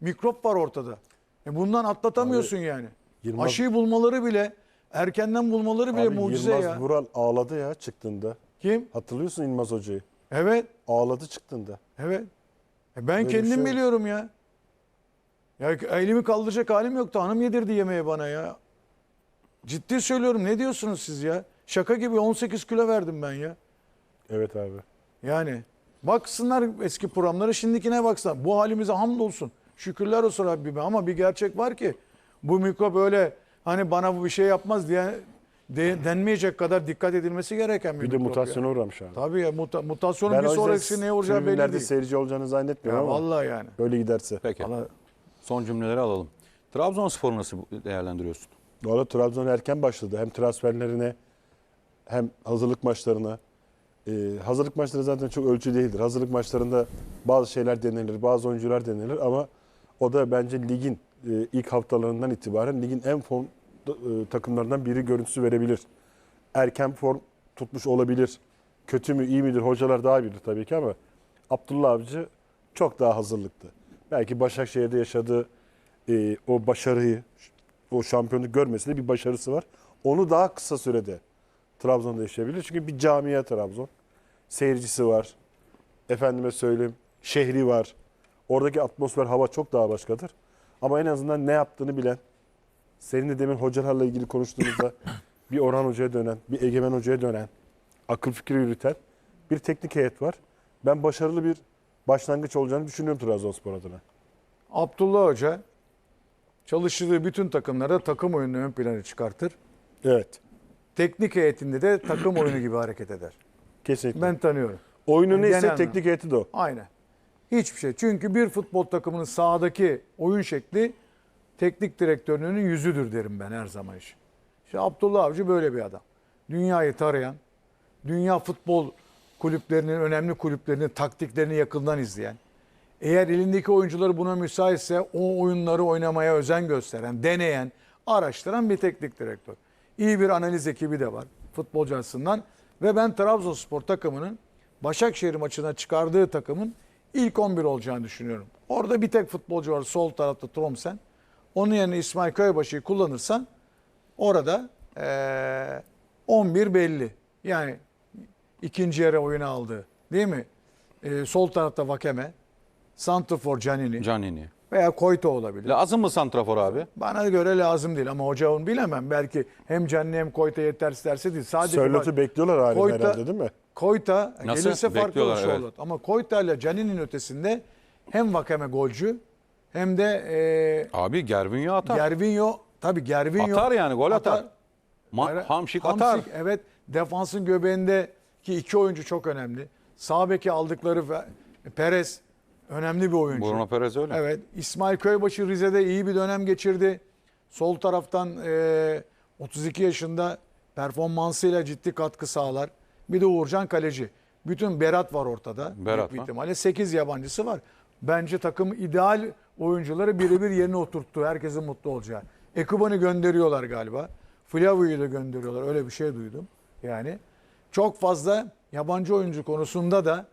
mikrop var ortada. E bundan atlatamıyorsun yani. Yılmaz- Aşıyı bulmaları bile erkenden bulmaları bile Abi mucize Yılmaz ya. Vural ağladı ya çıktığında. Kim? Hatırlıyorsun Yılmaz Hoca'yı. Evet. Ağladı çıktığında. Evet. E ben Böyle kendim şey biliyorum ya. Ya elimi kaldıracak halim yoktu. Hanım yedirdi yemeği bana ya. Ciddi söylüyorum. Ne diyorsunuz siz ya? Şaka gibi 18 kilo verdim ben ya. Evet abi. Yani baksınlar eski programlara şimdikine baksınlar. Bu halimize hamdolsun. Şükürler olsun Rabbime ama bir gerçek var ki bu mikrop öyle hani bana bu bir şey yapmaz diye de- denmeyecek kadar dikkat edilmesi gereken bir, Bir de mutasyona ya. uğramış abi. Tabii ya muta- mutasyonun Ben bir sonraki ne olacağı belli değil. seyirci olacağını zannetmiyorum Ya ama vallahi yani. böyle giderse. Peki. Vallahi Son cümleleri alalım. Trabzonspor'u nasıl değerlendiriyorsun? Valla Trabzon erken başladı. Hem transferlerine hem hazırlık maçlarına. Ee, hazırlık maçları zaten çok ölçü değildir. Hazırlık maçlarında bazı şeyler denilir, bazı oyuncular denilir ama o da bence ligin e, ilk haftalarından itibaren ligin en form e, takımlarından biri görüntüsü verebilir. Erken form tutmuş olabilir. Kötü mü, iyi midir? Hocalar daha bilir tabii ki ama Abdullah Avcı çok daha hazırlıklı. Belki Başakşehir'de yaşadığı e, o başarıyı, o şampiyonluk görmesinde bir başarısı var. Onu daha kısa sürede Trabzon'da yaşayabilir. Çünkü bir camia Trabzon. Seyircisi var. Efendime söyleyeyim şehri var. Oradaki atmosfer, hava çok daha başkadır. Ama en azından ne yaptığını bilen, senin de demin hocalarla ilgili konuştuğumuzda bir Orhan Hoca'ya dönen, bir Egemen Hoca'ya dönen, akıl fikri yürüten bir teknik heyet var. Ben başarılı bir başlangıç olacağını düşünüyorum Trabzonspor adına. Abdullah Hoca çalıştığı bütün takımlarda takım oyununu ön plana çıkartır. Evet. Teknik heyetinde de takım oyunu gibi hareket eder. Kesinlikle. Ben tanıyorum. Oyunu Genel neyse teknik heyeti de o. Aynen. Hiçbir şey. Çünkü bir futbol takımının sahadaki oyun şekli teknik direktörünün yüzüdür derim ben her zaman için. İşte Abdullah Avcı böyle bir adam. Dünyayı tarayan, dünya futbol kulüplerinin, önemli kulüplerinin taktiklerini yakından izleyen, eğer elindeki oyuncuları buna müsaitse o oyunları oynamaya özen gösteren, deneyen, araştıran bir teknik direktör. İyi bir analiz ekibi de var futbolcu açısından. Ve ben Trabzonspor takımının Başakşehir maçına çıkardığı takımın ilk 11 olacağını düşünüyorum. Orada bir tek futbolcu var sol tarafta Tromsen. Onun yerine İsmail Köybaşı'yı kullanırsan orada eee 11 belli. Yani ikinci yere oyunu aldı. Değil mi? Eee, sol tarafta Vakeme, Santrfor Canini Canini. Veya Koyta olabilir. Lazım mı santrafor abi? Bana göre lazım değil ama hoca onu bilemem. Belki hem Canini hem Koyta yeter isterse değil. Sadece Sörlot'u bekliyorlar halen Koyta- herhalde değil mi? Koyta Nasıl? gelirse farklı olur Bekliyorlar, evet. Ama Koyta ile Canini'nin ötesinde hem Vakeme golcü hem de e, Abi Gervinho atar. Gervinho tabii Gervinho Atar yani, gol atar. Ma- Hayır, Hamşik atar. Hamşik, evet defansın göbeğinde ki iki oyuncu çok önemli. Sağ beki aldıkları Perez önemli bir oyuncu. Bruno Perez öyle. Evet. İsmail Köybaşı Rize'de iyi bir dönem geçirdi. Sol taraftan e, 32 yaşında performansıyla ciddi katkı sağlar. Bir de Uğurcan Kaleci. Bütün Berat var ortada. Berat Büyük ihtimalle 8 yabancısı var. Bence takım ideal oyuncuları birebir yerine oturttu. Herkesin mutlu olacağı. Ekuban'ı gönderiyorlar galiba. Flavio'yu da gönderiyorlar. Öyle bir şey duydum. Yani çok fazla yabancı oyuncu konusunda da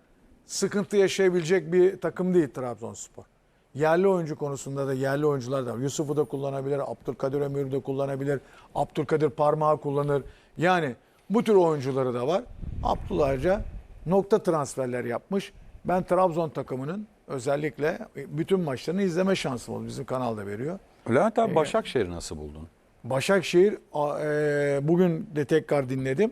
sıkıntı yaşayabilecek bir takım değil Trabzonspor. Yerli oyuncu konusunda da yerli oyuncular da var. Yusuf'u da kullanabilir, Abdülkadir Ömür'ü de kullanabilir, Abdülkadir Parmağı kullanır. Yani bu tür oyuncuları da var. Abdullah Hoca nokta transferler yapmış. Ben Trabzon takımının özellikle bütün maçlarını izleme şansım oldu. Bizim kanalda veriyor. Levent abi Başakşehir'i nasıl buldun? Başakşehir e, bugün de tekrar dinledim.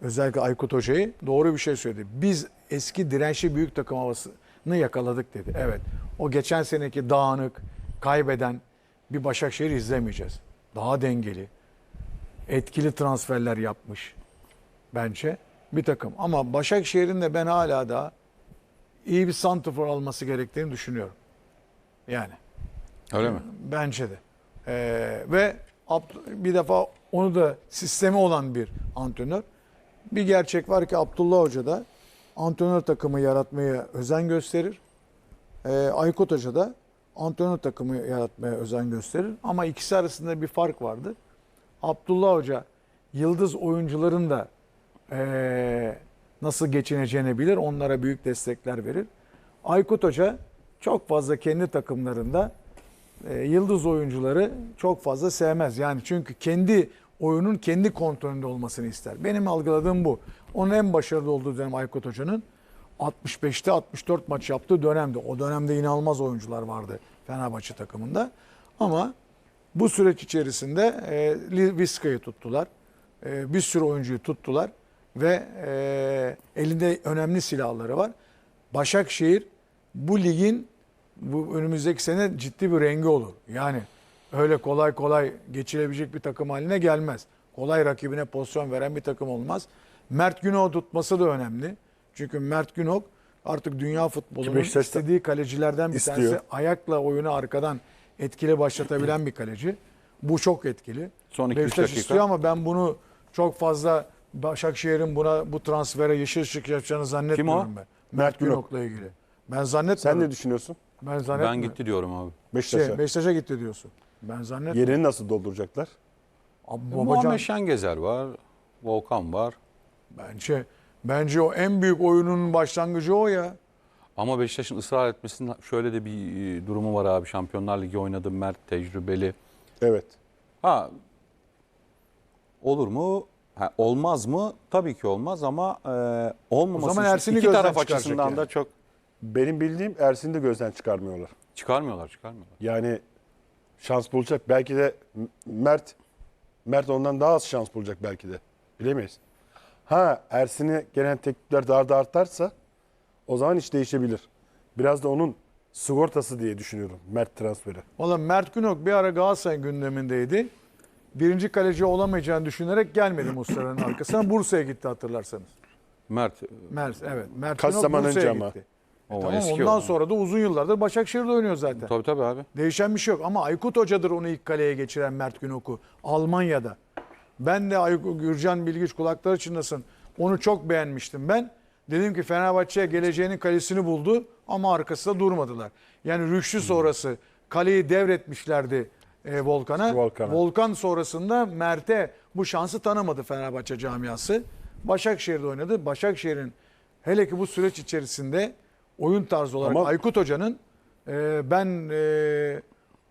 Özellikle Aykut Hoca'yı doğru bir şey söyledi. Biz eski dirençli büyük takım havasını yakaladık dedi. Evet. O geçen seneki dağınık, kaybeden bir Başakşehir izlemeyeceğiz. Daha dengeli, etkili transferler yapmış bence bir takım. Ama Başakşehir'in de ben hala da iyi bir santrfor alması gerektiğini düşünüyorum. Yani. Öyle mi? Bence de. Ee, ve bir defa onu da sistemi olan bir antrenör. Bir gerçek var ki Abdullah Hoca da antrenör takımı yaratmaya özen gösterir. Ee, Aykut Hoca da antrenör takımı yaratmaya özen gösterir. Ama ikisi arasında bir fark vardır. Abdullah Hoca yıldız oyuncuların da ee, nasıl geçineceğini bilir. Onlara büyük destekler verir. Aykut Hoca çok fazla kendi takımlarında e, yıldız oyuncuları çok fazla sevmez. Yani çünkü kendi oyunun kendi kontrolünde olmasını ister. Benim algıladığım bu. Onun en başarılı olduğu dönem Aykut Hoca'nın 65'te 64 maç yaptığı dönemde. O dönemde inanılmaz oyuncular vardı Fenerbahçe takımında. Ama bu süreç içerisinde e, Vizca'yı tuttular. E, bir sürü oyuncuyu tuttular ve e, elinde önemli silahları var. Başakşehir bu ligin bu önümüzdeki sene ciddi bir rengi olur. Yani öyle kolay kolay geçilebilecek bir takım haline gelmez. Kolay rakibine pozisyon veren bir takım olmaz. Mert Günok tutması da önemli. Çünkü Mert Günok artık dünya futbolunun istediği kalecilerden bir istiyor. tanesi. Ayakla oyunu arkadan etkili başlatabilen bir kaleci. Bu çok etkili. Son 2-3 Beşiktaş dakika. istiyor ama ben bunu çok fazla Başakşehir'in buna bu transfere yeşil ışık yapacağını zannetmiyorum ben. Mert Mert Günok. Günok'la ilgili. Ben zannetmiyorum. Sen ne düşünüyorsun? Ben zannetmiyorum. Ben gitti diyorum abi. Beşiktaş'a. Şey, Beşiktaş'a gitti diyorsun. Ben zannetmiyorum. Yerini nasıl dolduracaklar? Abi Muhammed Babacan Şengezer var. Volkan var. bence bence o en büyük oyunun başlangıcı o ya. Ama Beşiktaş'ın ısrar etmesinin şöyle de bir e, durumu var abi. Şampiyonlar Ligi oynadı. Mert tecrübeli. Evet. Ha olur mu? Ha, olmaz mı? Tabii ki olmaz ama e, olmaması O zaman için Ersin'i iki gözden taraf açısından yani. da çok Benim bildiğim Ersin'i de gözden çıkarmıyorlar. çıkarmıyorlar, çıkarmıyorlar. Yani şans bulacak. Belki de Mert Mert ondan daha az şans bulacak belki de. Bilemeyiz. Ha Ersin'i gelen teklifler daha da artarsa o zaman iş değişebilir. Biraz da onun sigortası diye düşünüyorum Mert transferi. Valla Mert Günok bir ara Galatasaray gündemindeydi. Birinci kaleci olamayacağını düşünerek gelmedi Muslera'nın arkasına. Bursa'ya gitti hatırlarsanız. Mert Mert evet. Mert Kaç Günok zaman Bursa'ya önce ama? Gitti. o Tamam eski ondan o. sonra da uzun yıllardır Başakşehir'de oynuyor zaten. Tabii tabii abi. Değişen bir şey yok ama Aykut Hoca'dır onu ilk kaleye geçiren Mert Günok'u Almanya'da. Ben de Aykut Gürcan Bilgiç kulakları çınlasın. Onu çok beğenmiştim ben. Dedim ki Fenerbahçe'ye geleceğinin kalesini buldu ama arkasında durmadılar. Yani Rüştü sonrası kaleyi devretmişlerdi e, Volkan'a. Volkan'a. Volkan sonrasında Mert'e bu şansı tanımadı Fenerbahçe camiası. Başakşehir'de oynadı. Başakşehir'in hele ki bu süreç içerisinde oyun tarzı olarak Ama- Aykut Hoca'nın e, ben e,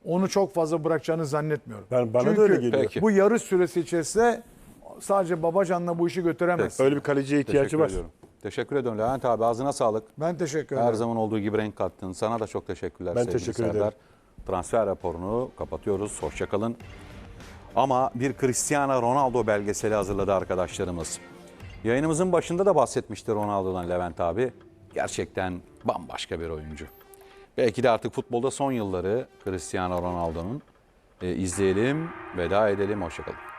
onu çok fazla bırakacağını zannetmiyorum. Ben bana Çünkü da öyle geliyor. Peki. bu yarış süresi içerisinde sadece Babacan'la bu işi götüremez. Öyle bir kaleciye ihtiyacı Teşekkür var. ediyorum. Teşekkür ediyorum Levent abi. Ağzına sağlık. Ben teşekkür Her ederim. zaman olduğu gibi renk kattın. Sana da çok teşekkürler Ben sevgili teşekkür Serdar. ederim. Transfer raporunu kapatıyoruz. Hoşçakalın. Ama bir Cristiano Ronaldo belgeseli hazırladı arkadaşlarımız. Yayınımızın başında da bahsetmişti Ronaldo'dan Levent abi. Gerçekten bambaşka bir oyuncu. Belki de artık futbolda son yılları Cristiano Ronaldo'nun. E, izleyelim, veda edelim. Hoşçakalın.